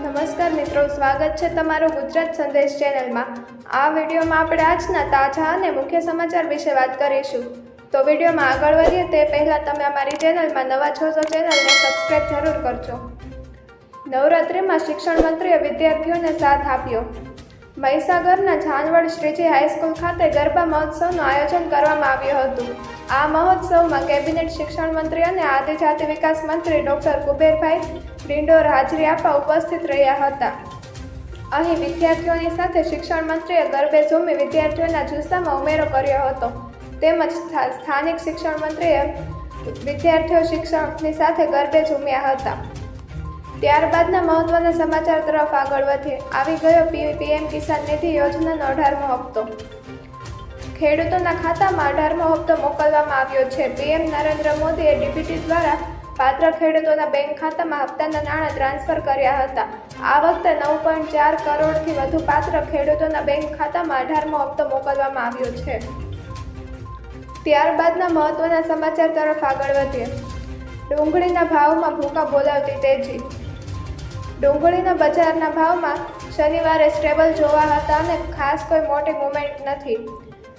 નમસ્કાર મિત્રો, સ્વાગત છે તમારું ગુજરાત સંદેશ ચેનલમાં. આ વિડીયોમાં આપણે આજના તાજા અને મુખ્ય સમાચાર વિશે વાત કરીશું. તો વિડીયોમાં આગળ વધીએ તે પહેલાં તમે અમારી ચેનલમાં નવા છો તો ચેનલને સબસ્ક્રાઈબ જરૂર કરજો. નવરાત્રિમાં શિક્ષણ મંત્રીએ વિદ્યાર્થીઓને સાથ આપ્યો. મહીસાગરના જાનવડ શ્રીજી હાઈસ્કૂલ ખાતે ગરબા મહોત્સવનું આયોજન કરવામાં આવ્યું હતું. આ મહોત્સવમાં કેબિનેટ શિક્ષણ મંત્રી અને આદિજાતિ વિકાસ મંત્રી ડોક્ટર કુબેરભાઈ ડિંડોર હાજરી આપવા ઉપસ્થિત રહ્યા હતા. અહીં વિદ્યાર્થીઓની સાથે શિક્ષણ મંત્રીએ ગરબે ઝૂમી વિદ્યાર્થીઓના જુસ્સામાં ઉમેરો કર્યો હતો. તેમજ સ્થા- સ્થાનિક શિક્ષણ મંત્રીએ વિદ્યાર્થીઓ શિક્ષણની સાથે ગરબે ઝૂમ્યા હતા. ત્યારબાદના મહત્વના સમાચાર તરફ આગળ વધીએ. આવી ગયો પીએમ કિસાન નિધિ યોજનાનો અઢારમો હપ્તો. ખેડૂતોના ખાતામાં અઢારમો હપ્તો મોકલવામાં આવ્યો છે. પીએમ નરેન્દ્ર મોદીએ ડીબીટી દ્વારા પાત્ર ખેડૂતોના બેંક ખાતામાં હપ્તાના નાણાં ટ્રાન્સફર કર્યા હતા. આ વખતે નવ પોઈન્ટ ચાર કરોડથી વધુ પાત્ર ખેડૂતોના બેંક ખાતામાં અઢારમો હપ્તો મોકલવામાં આવ્યો છે. ત્યારબાદના મહત્વના સમાચાર તરફ આગળ વધીએ. ડુંગળીના ભાવમાં ભૂકા બોલાવતી તેજી. ડુંગળીના બજારના ભાવમાં શનિવારે સ્ટેબલ જોવા હતા અને ખાસ કોઈ મોટી મુવમેન્ટ નથી.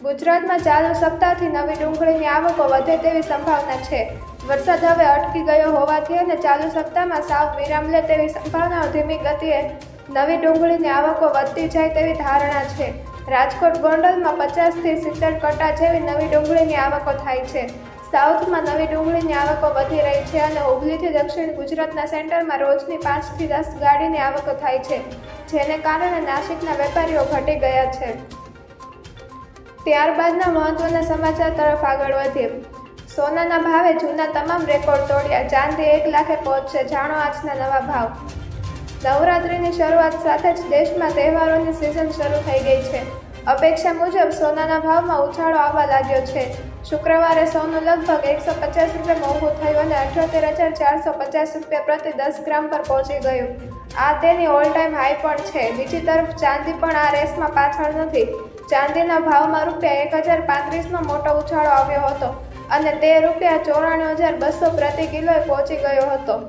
ગુજરાતમાં ચાલુ સપ્તાહથી નવી ડુંગળીની આવકો વધે તેવી સંભાવના છે. વરસાદ હવે અટકી ગયો હોવાથી અને ચાલુ સપ્તાહમાં સાવ વિરામ લે તેવી સંભાવનાઓ ધીમી ગતિએ નવી ડુંગળીની આવકો વધતી જાય તેવી ધારણા છે. રાજકોટ ગોંડલમાં પચાસથી સિત્તેર કટા જેવી નવી ડુંગળીની આવકો થાય છે. સાઉથમાં નવી ડુંગળીની આવકો વધી રહી છે અને હુબલીથી દક્ષિણ ગુજરાતના સેન્ટરમાં રોજની પાંચથી દસ ગાડીની આવકો થાય છે, જેને કારણે નાસિકના વેપારીઓ ઘટી ગયા છે. ત્યારબાદના મહત્વના સમાચાર તરફ આગળ વધીએ. સોનાના ભાવે જૂના તમામ રેકોર્ડ તોડ્યા, ચાંદી એક લાખે પહોંચશે, જાણો આજના નવા ભાવ. નવરાત્રિની શરૂઆત સાથે જ દેશમાં તહેવારોની સિઝન શરૂ થઈ ગઈ છે. અપેક્ષા મુજબ સોનાના ભાવમાં ઉછાળો આવવા લાગ્યો છે. શુક્રવારે સોનું લગભગ એકસો પચાસ રૂપિયા મોંઘું થયું અને અઠ્યોતેર હજાર ચારસો પચાસ રૂપિયા પ્રતિ દસ ગ્રામ પર પહોંચી ગયું. આ તેની ઓલ ટાઈમ હાઈ પણ છે. બીજી તરફ ચાંદી પણ આ રેસમાં પાછળ નથી. ચાંદીના ભાવમાં રૂપિયા એક હજાર પાંત્રીસનો મોટો ઉછાળો આવ્યો હતો અને તે રૂપિયા ચોરાણું હજાર બસો પ્રતિ કિલોએ પહોંચી ગયો હતો.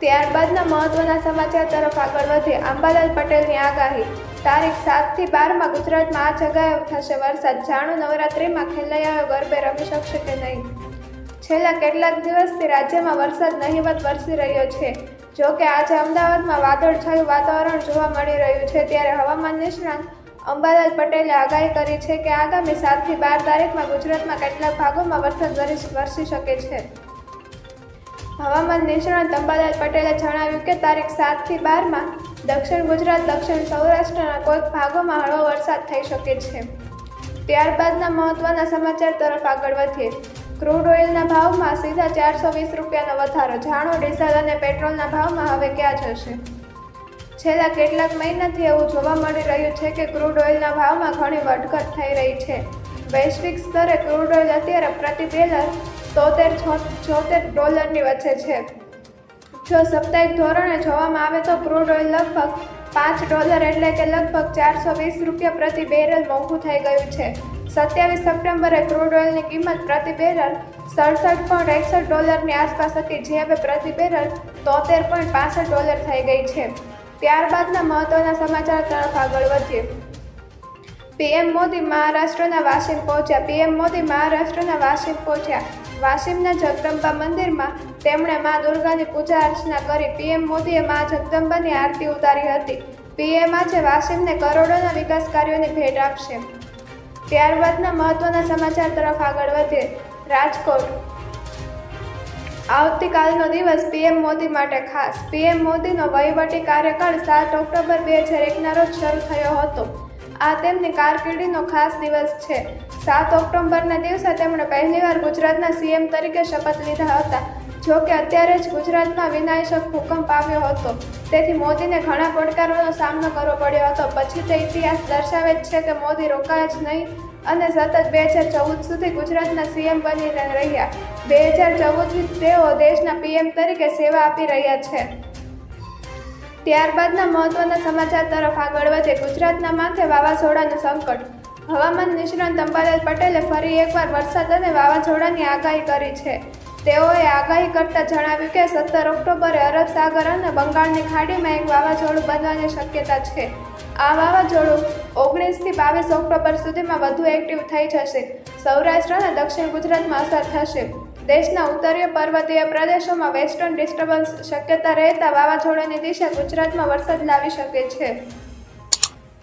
ત્યારબાદના મહત્વના સમાચાર તરફ આગળ વધે આંબાલાલ પટેલની આગાહી. તારીખ સાતથી બારમાં ગુજરાતમાં આ જગાએ થશે વરસાદ. જાણો નવરાત્રિમાં ખેલૈયાઓ ગરબે રમી શકશે કે નહીં? છેલ્લા કેટલાક દિવસથી રાજ્યમાં વરસાદ નહીવત વરસી રહ્યો છે. જો કે આજે અમદાવાદમાં વાદળછાયું વાતાવરણ જોવા મળી રહ્યું છે. ત્યારે હવામાન નિષ્ણાંત અંબાલાલ પટેલે આગાહી કરી છે કે આગામી સાતથી બાર તારીખમાં ગુજરાતમાં કેટલાક ભાગોમાં વરસાદ વરસ- શકે છે. હવામાન નિષ્ણાત અંબાલાલ પટેલે જણાવ્યું કે તારીખ સાતથી બારમાં દક્ષિણ ગુજરાત, દક્ષિણ સૌરાષ્ટ્રના કોઈક ભાગોમાં હળવો વરસાદ થઈ શકે છે. ત્યારબાદના મહત્વના સમાચાર તરફ આગળ વધીએ. ક્રૂડ ઓઇલના ભાવમાં સીધા ચારસો વીસ રૂપિયાનો વધારો. જાણો, ડીઝલ અને પેટ્રોલના ભાવમાં હવે ક્યાં જશે? છેલ્લા કેટલાક મહિનાથી એવું જોવા મળી રહ્યું છે કે ક્રૂડ ઓઇલના ભાવમાં ઘણી વધઘટ થઈ રહી છે. વૈશ્વિક સ્તરે ક્રૂડ ઓઇલ અત્યારે પ્રતિ બેરલ તોતેર છોતેર ડોલરની વચ્ચે છે. જો સાપ્તાહિક ધોરણે જોવામાં આવે તો ક્રૂડ ઓઇલ લગભગ પાંચ ડોલર એટલે કે લગભગ ચારસો વીસ રૂપિયા પ્રતિ બેરલ મોંઘું થઈ ગયું છે. સત્યાવીસ સપ્ટેમ્બરે ક્રૂડ ઓઇલની કિંમત પ્રતિ બેરલ સડસઠ પોઈન્ટ એકસઠ ડોલરની આસપાસ હતી, જે હવે પ્રતિ બેરલ તોતેર પોઈન્ટ પાસઠ ડોલર થઈ ગઈ છે. ત્યારબાદના મહત્વના સમાચાર તરફ આગળ વધીએ. પીએમ મોદી મહારાષ્ટ્રના વાશિમ પહોંચ્યા. પીએમ મોદી મહારાષ્ટ્રના વાશિમ પહોંચ્યા. વાશિમના જગદંબા મંદિરમાં તેમણે મા દુર્ગાની પૂજા અર્ચના કરી પીએમ મોદીએ મા જગદંબાની આરતી ઉતારી હતી. પીએમ આજે વાશિમને કરોડોના વિકાસ કાર્યોની ભેટ આપશે. ત્યારબાદના મહત્વના સમાચાર તરફ આગળ વધીએ. રાજકોટ. આવતીકાલનો દિવસ પીએમ મોદી માટે ખાસ. પીએમ મોદીનો વહીવટી કાર્યકાળ સાત ઓક્ટોબર બે હજાર એકના રોજ શરૂ થયો હતો. આ તેમની કારકિર્દીનો ખાસ દિવસ છે. સાત ઓક્ટોબરના દિવસે તેમણે પહેલીવાર ગુજરાતના સીએમ તરીકે શપથ લીધા હતા, જો કે અત્યારે જ ગુજરાતમાં વિનાયક ભૂકંપ આવ્યો હતો. તેથી મોદીને ઘણા પડકારોનો સામનો કરવો પડ્યો હતો. પછી તે ઇતિહાસ દર્શાવે છે કે મોદી રોકાયા જ નહીં અને સતત બે હજાર ચૌદ સુધી ગુજરાતના સીએમ બનીને રહ્યા. બે હજાર ચૌદથી તેઓ દેશના પીએમ તરીકે સેવા આપી રહ્યા છે. ત્યારબાદના મહત્વના સમાચાર તરફ આગળ વધે ગુજરાતના માથે વાવાઝોડાનું સંકટ. હવામાન નિષ્ણાંત અંબાલાલ પટેલે ફરી એકવાર વરસાદ અને વાવાઝોડાની આગાહી કરી છે. તેઓએ આગાહી કરતા જણાવ્યું કે સત્તર ઓક્ટોબરે અરબ સાગર અને બંગાળની ખાડીમાં એક વાવાઝોડું બનવાની શક્યતા છે. આ વાવાઝોડું ઓગણીસથી બાવીસ ઓક્ટોબર સુધીમાં વધુ એક્ટિવ થઈ જશે. સૌરાષ્ટ્ર અને દક્ષિણ ગુજરાતમાં અસર થશે. દેશના ઉત્તરીય પર્વતીય પ્રદેશોમાં વેસ્ટર્ન ડિસ્ટર્બન્સ શક્યતા રહેતા વાવાઝોડાની દિશા ગુજરાતમાં વરસાદ લાવી શકે છે.